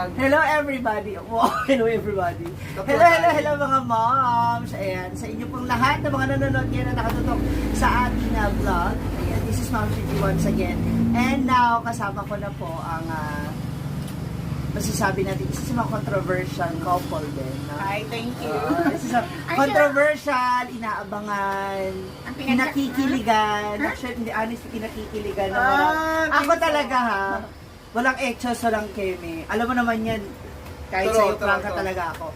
Hello everybody! Wow, hello everybody! Hello, hello, hello mga moms! Ayan, sa inyo pong lahat ng mga nanonood ngayon na nakatutok sa ating uh, vlog. Ayan, this is Mom Gigi once again. And now, kasama ko na po ang uh, masasabi natin, isa sa mga controversial couple din. No? Hi, thank you. Uh, isa sa controversial, inaabangan, Ang pinakikiligan. Huh? Actually, hindi, honestly, pinakikiligan na Ah, ako talaga ha, walang exos, walang keme. Alam mo naman yan, kahit sa'yo, prangka talaga ako.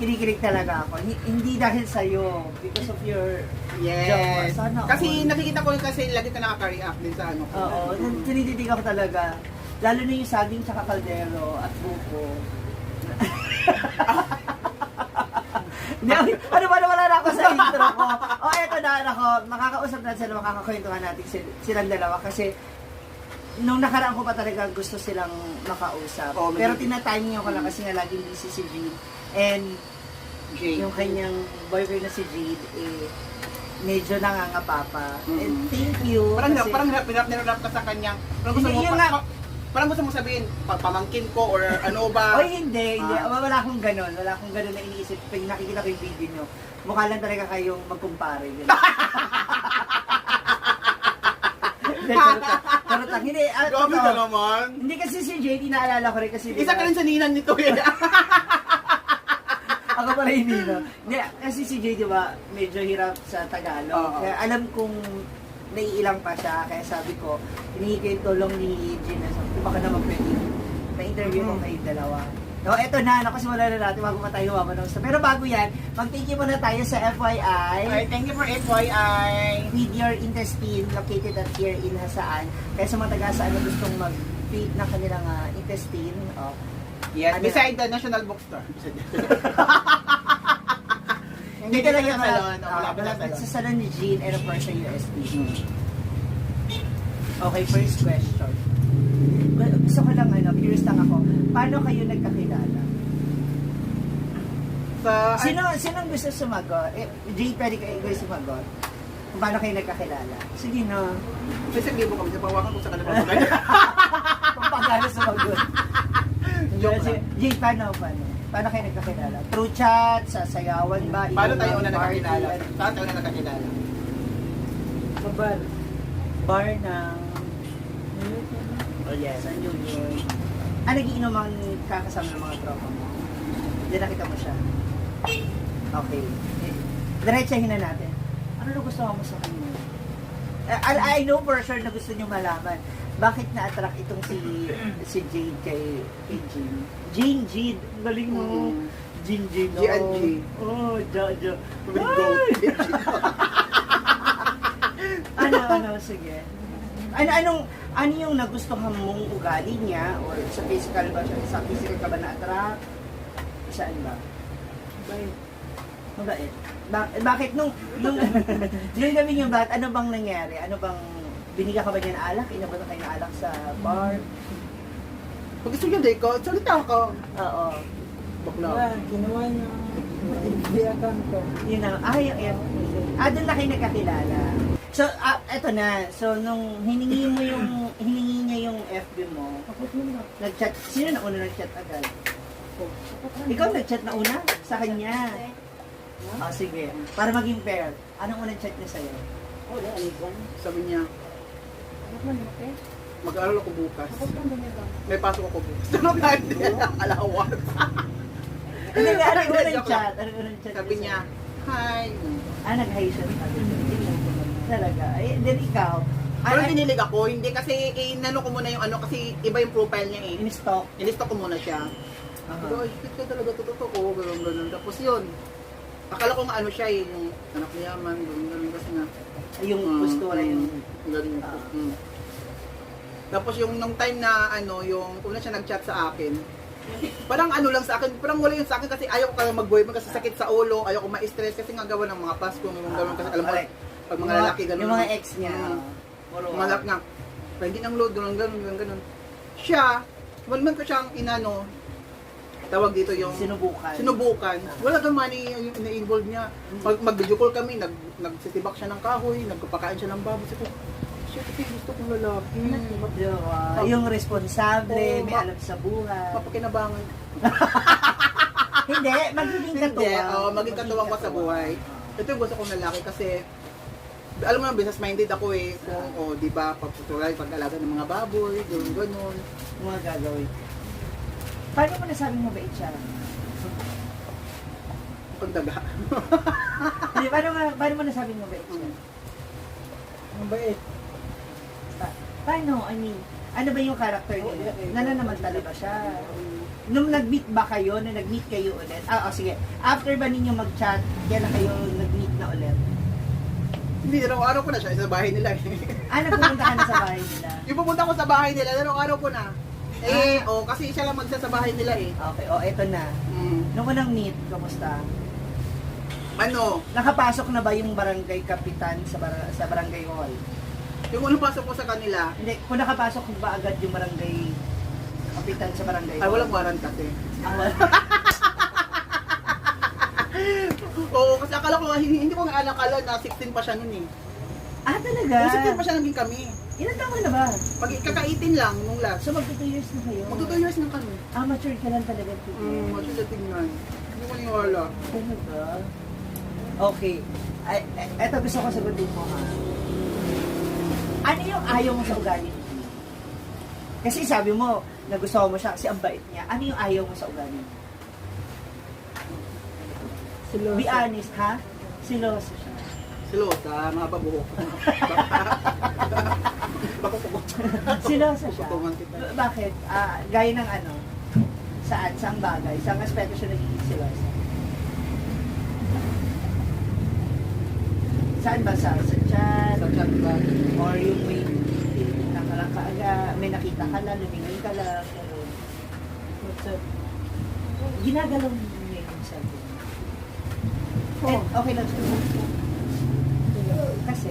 Kinikilig talaga ako. Hindi, hindi dahil sa'yo, because of your Yes. jowa. Sana Kasi all. nakikita ko yun kasi lagi ka nakaka-react din sa ano. ko. Oo, tinididig ako talaga. Lalo na yung saging tsaka kaldero at buko. Hindi, ano ba wala na ako sa intro ko? O, oh, eto na, ako, makakausap natin sila, makakakwentuhan natin sil- silang dalawa kasi nung nakaraan ko pa talaga gusto silang makausap. Oo, Pero medyo- tinatiming ko lang kasi nga laging busy si Jean. And Jay. yung kanyang boyfriend na si Jade, eh, medyo nangangapapa. And Mhm. thank you. Parang, kasi- parang hirap, hirap, hirap ka sa kanyang. Parang gusto mo, pa, pa- parang gusto mo sabihin, pa, pamangkin ko or ano ba? Oy, hindi, hindi. Ah. Wala akong ganun. Wala akong ganun na iniisip. Pag nakikita ko yung video nyo, mukha lang talaga kayong magkumpare. Charot lang. Hindi, ah, Grabe totoo. ka naman. Hindi kasi si JD naalala ko rin kasi di Isa ba- ka rin sa ninang nito eh. Ako pala yung Nino. Hindi, kasi si JD ba, medyo hirap sa Tagalog. Oo. Kaya alam kong naiilang pa siya. Kaya sabi ko, hinihingi ko yung tulong ni Gina. Sabi ko, baka naman pwede. Na-interview ko Mm. kayong dalawa. No, eto na, nakasimulan na natin bago tayo humamanong. Pero bago yan, mag-thank you muna tayo sa FYI. Ay, thank you for FYI. With your intestine located at here in Hasaan. Kaya sa mga taga saan na gustong mag-feed ng kanilang ah, intestine, oh, Yes, Ano? beside the National Bookstore. Beside Hindi talaga sa salon. ah, Wala pa sa malapit salon. sa salon ni Jean and of course sa USB. Hmm. Okay, first question. Gu- Gusto ko lang, curious lang ako. Paano kayo nagkakilala? Sa, Sino, sino ang gusto sumagot? Eh, Jane, pwede kayo kayo sumagot? Kung paano kayo nagkakilala? Sige na. Ay, sige mo kami, napawakan ko sa kanila. Kung paano sumagot. Joke Kasi, lang. Jane, paano, paano? Paano kayo nagkakilala? Through chat, sa sayawan ba? Paano tayo una nakakilala? Saan tayo na nakakilala? Sa bar. Bar ng... Oh yes, ang New York. Ah, nagiinom ang kakasama ng mga tropa mo. Hindi nakita mo siya. Okay. Diretsahin na natin. Ano na gusto mo sa kanya? I, I know for sure na gusto niyo malaman. Bakit na-attract itong si si Jade kay, kay Jean? Jean, Jade. Ang Galing mo. Mm. Jean, Jade. G and G. Oh, Jo, Jo. With goat. ano, ano, sige. Ano, anong, ano yung nagustuhan mong ugali niya? Or sa physical ba siya? Sa physical ka ba na-attract? Saan ba? Bakit? Mabait. Ba- bakit nung, nung, nung gabi yung bat, ano bang nangyari? Ano bang, binigyan ka ba niya ng alak? Inabot na kayo ng alak sa bar? Pag gusto niya, ko, salita ka. Oo. Bakla. ginawa niya. Hindi ko. Yun na, ah, yung F. Ah, doon na kayo nagkakilala. So, ah, eto na. So, nung hiningi mo yung, hiningi niya yung FB mo, nag-chat, sino na una nag-chat agad? Ikaw nag-chat na una? Sa kanya? Ah, sige. Para maging fair, anong unang chat niya sa'yo? Sabi niya, mag-aaral ako bukas. May pasok ako bukas. Ano na hindi alawat. Ano nga, ano yung Joke unang chat? Ano yung unang chat Sabi niya, hi. Ah, nag-hi siya Talaga. Ay, then ikaw, Pero ah, dinilig ako, hindi kasi inano ko muna yung ano kasi iba yung profile niya eh. Inisto ko muna siya. Pero Aha. ay, shit ka talaga totoo ko, gano'n gano'n. Tapos yun, akala ko nga ano siya eh, yung anak ni Yaman, gano'n gano'n kasi nga. Yung ah, postura, yung... Gano'n. Ah. mm. Tapos yung nung time na ano, yung una siya nag-chat sa akin, parang ano lang sa akin, parang wala yun sa akin kasi ayaw ko kaya mag-boyfriend kasi sakit sa ulo, ayaw ko ma-stress kasi nga gawa ng mga Pasko, yung gano'n kasi alam mo, Correct. Pag mga lalaki gano'n. Yung mga ex niya. Mm. Puro, Malap nga. Pwede ng load, gano'n, gano'n, gano'n, gano'n. Siya, walman ko siyang inano, tawag dito yung sinubukan. sinubukan. Wala naman yung na-involve niya. Pag mag-video call kami, nag nagsitibak siya ng kahoy, nagpapakain siya ng baboy. Sabi ko, Shit, yung gusto kong lalaki. Diba? Yung responsable, Oo, may ma- alam sa buhay. Mapakinabangan. Hindi, magiging Hindi, katuwang. oh, maging katuwang ko sa buhay. Ito yung gusto kong lalaki kasi alam mo na, business minded ako eh. Kung, oh, di ba, pagtutuloy, pag-alaga ng mga baboy, gano'n. Yung mga gagawin. Paano mo nasabing mabait siya? Pagdaga. Hindi, paano, paano mo nasabing mabait siya? Mabait. Pa- paano? I mean, ano ba yung character niya? Nananamantala ba siya? Nung nag-meet ba kayo, na nag-meet kayo ulit? Ah, oh, sige. After ba ninyo mag-chat, kailan kayo nag-meet na ulit? Hindi, araw-araw ko na siya sa bahay nila eh. Ah, nagpupunta ka na sa bahay nila. yung pupunta ko sa bahay nila, araw-araw ko na. Eh, oh, kasi siya lang magsa sa bahay nila eh. Okay, oh, eto na. Mm. Nung unang meet, kamusta? Ano, Nakapasok na ba yung barangay kapitan sa, bar- sa barangay hall? yung unang pasok ko sa kanila, Hindi, kung nakapasok ba agad yung barangay kapitan sa barangay ay walang warrant kasi. Ah, wala. Oo, kasi akala ko, hindi, hindi ko nga akala na 16 pa siya nun eh. ah, talaga? Kung 16 pa siya naging kami. Ilan taon ka na ba? Pag kaka-18 lang nung last. So, magto 2 years na kayo? Magto 2 years na kami. Ah, mature ka lang talaga. Mm, what's yung tingnan? Hindi ko niwala. Talaga? Okay. Ay, ay, eto gusto ko sagutin mo ha. Ano yung ayaw mo sa ugali ni? Kasi sabi mo, nagustuhan mo siya kasi ang bait niya. Ano yung ayaw mo sa ugali niya? Siloso. Be honest, ha? Siloso siya. Silosa, mga pabuhok. Bako ko. Siloso siya. Tutungan kita. Bakit? Ah, gaya ng ano? Saan? Saang bagay? Saang aspekto siya nagiging siloso? Saan ba? Sa, sa chat? Sa chat ba? Or yung may lang kaaga, may nakita ka lang, lumingin ka lang. What's up? Ginagalaw. Eh, okay lang siya. Kasi,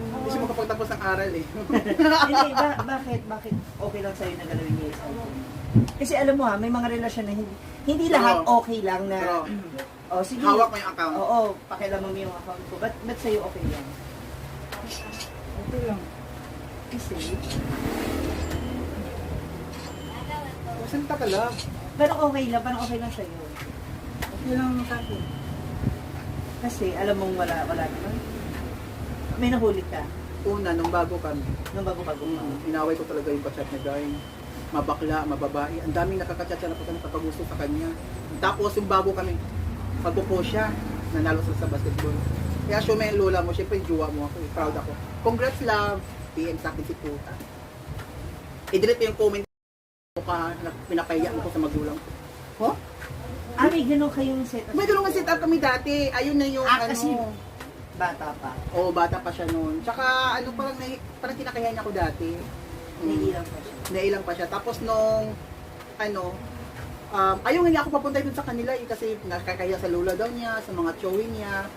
Hindi siya makapagtapos ng aral eh. hindi, ba, bakit, bakit okay lang sa'yo na galawin niya yung cellphone? Kasi alam mo ha, may mga relasyon na hindi, hindi lahat Oo. okay lang na, Pero, oh sige, hawak mo yung account. oo, pakialaman mo yung account ko. Ba't, ba't sa'yo okay lang? Okay lang. Kasi, Sinta ka lang. Parang okay lang, parang okay lang sa'yo. Okay lang sa akin. Kasi alam mong wala, wala naman. May nahuli ka Una, nung bago kami, nung bago-bago pa. mm, inaway ko talaga yung kachat niya guy. Mabakla, mababae. Ang daming nakakachat siya na pagka nakapag-gusto sa kanya. Tapos yung bago kami, pagpupo siya, nanalo sila sa basketball. Kaya mo yung lola mo, syempre yung jowa mo ako, eh, proud ako. Congrats love, PM sa akin si Puta. I-delete yung comment ko na pinapahiya ko sa magulang ko. Oh? Ah, may ganun kayong set. May tulungan set up kami dati. Ayun na yung Ah, ano. kasi- Bata pa. Oo, bata pa siya noon. Tsaka ano parang nahi, parang kinakahiya niya ako dati. Naiilang pa siya. Nailang pa siya. Tapos nung ano, um, ayaw nga niya ako papunta dun sa kanila eh, kasi nakakahiya sa lola daw niya, sa mga chowin niya.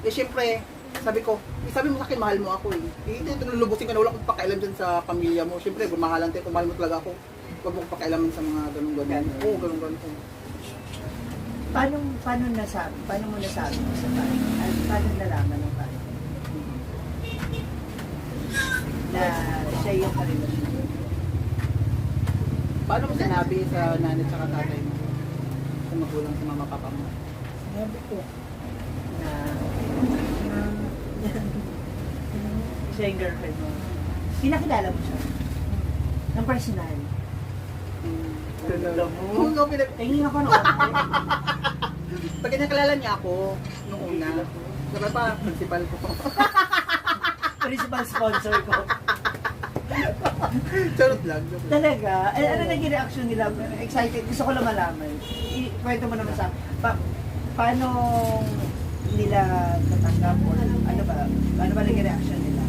Eh syempre, sabi ko, eh, sabi mo sa akin, mahal mo ako eh. Eh, ito, lulubusin ka na wala akong pakailan dyan sa pamilya mo. Syempre, gumahalan tayo, kung mahal mo talaga ako. Huwag mo akong pakialaman sa mga ganun-ganun. Ganun. Oo, ganun-ganun. Paano, paano nasabi? Paano mo nasabi mo sa pare? At paano nalaman ng pare? Na siya yung karelasyon. Paano mo sinabi sa nanay at tatay mo? Sa magulang, sa mama, papa mo? Sabi ko. Na, siya yung girlfriend mo. Pinakilala mo siya. Ng personal. Ganda mo. Oo, no, pinag- Tingin ako noon. Pag nakalala niya ako, nung una, sabi pa, principal ko. Principal sponsor ko. Charot lang. Talaga? Eh, ano naging reaction nila? Excited? Gusto ko lang malaman. I- Kwento mo naman sa pa paano nila natanggap or ano ba? Ano ba naging reaction nila?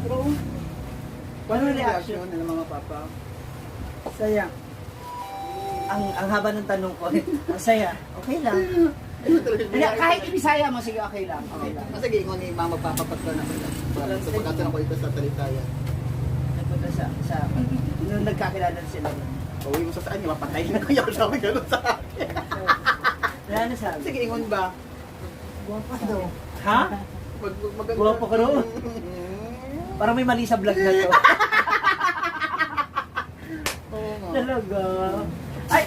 Pero, paano yung reaction ng mga papa? Saya. Ang ang haba ng tanong ko. Ang saya. Okay lang. Hindi, kahit ibisaya mo, sige okay lang. Okay lang. Kasi gingon ni mama na. Para sa pagkatan ako ito sa Talitaya. Nagpunta sa, sa, nung nagkakilala sila. Pauwi mo sa saan niya, mapatayin ko yung sabi ganun sa akin. Wala na sabi. Sige, ingon ba? Guwapa daw. Ha? Mag, mag. Guwapo ka rin. Parang may mali sa vlog na to. Talaga. Ay,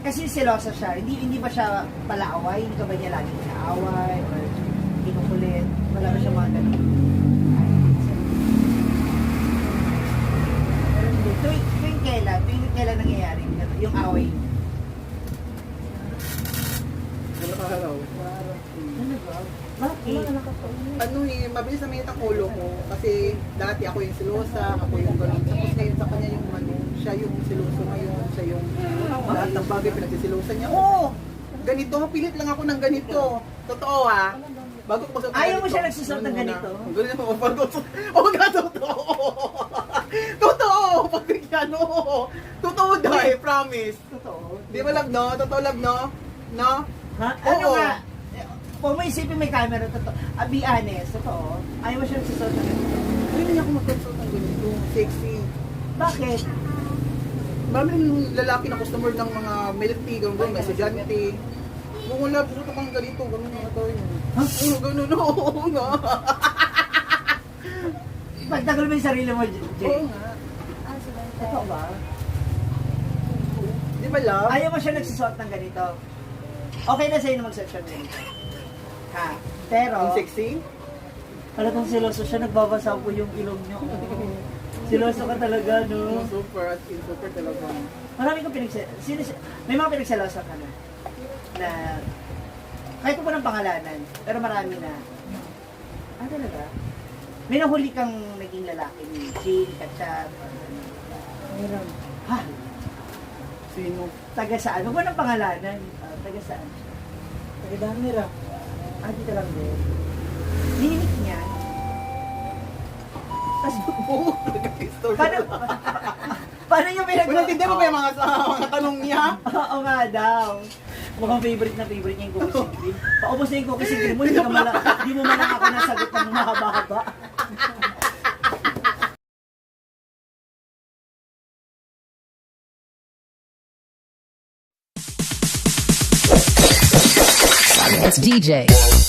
kasi selosa siya. Hindi hindi ba siya palaaway? Hindi ka ba niya laging inaaway? Or kinukulit? Wala ba siya mga ganun? Tuwing, tuwing kailan? Tuwing kailan nangyayari? yung away? Araw. Talaga? Wala Bakit? Ano eh, mabilis na mainit ang ulo ko. Kasi dati ako yung silosa, ako yung ganun. Tapos ngayon sa kanya yung ano, siya yung siloso ngayon, siya yung lahat ng bagay pinagsisilosa niya. Oo! Ganito, pilit lang ako ng ganito. Totoo ha. Bago ko ng Ayaw mo siya nagsusuot ng Ano ganito? muna? Ganito ako. Pag Oo nga, totoo. totoo! Pag bigyan, oo. Totoo dahil, promise. Totoo. Di ba love, no? Totoo love, no? No? Ha? Ano Oo. nga? Kung may isipin may camera, totoo. Ah, be honest, totoo. Ayaw mo siya nagsusuot ng ganito. Hindi niya ako magsuot ng ganito. Sexy. Bakit? Marami rin lalaki na customer ng mga milk tea, gano'n, gano'n, may estudyante. Kung wala, gusto kang ganito, gano'n nga tayo. Ha? Oo, gano'n, oo nga. Pagtagol mo yung sarili mo, J- Oo Jay. nga. Totoo ba? Di ba, love? Ayaw mo siya nagsusuot ng ganito. Okay na sa'yo na magsuot siya ng ganito. Ha? Pero, Ang sexy? talagang siloso siya, nagbabasa po yung ilong niyo. siloso ka talaga, no? Super, in, super talaga. Marami kang pinagsa... Sino, si- may mga pinagsalosa ka na. Na... Kahit po ng pangalanan, pero marami na. Ah, talaga? May nahuli kang naging lalaki ni Jane, Kachat, ano. Meron. Ha? Sino? Taga saan? Huwag mo ng pangalanan. Ah, taga saan siya? Tagadamira. Ah, dito lang din. Ninik niya. Tapos, Oo, nagka-story. paano, paano yung pinag- Wala, hindi mo ba yung mga, mga tanong niya? Oo nga daw. Mukhang favorite na favorite niya yung cookies and cream. Paubos na yung cookies and cream mo, hindi, ka mala, hindi mo man lang ako nasagot ng mahaba-haba. It's DJ.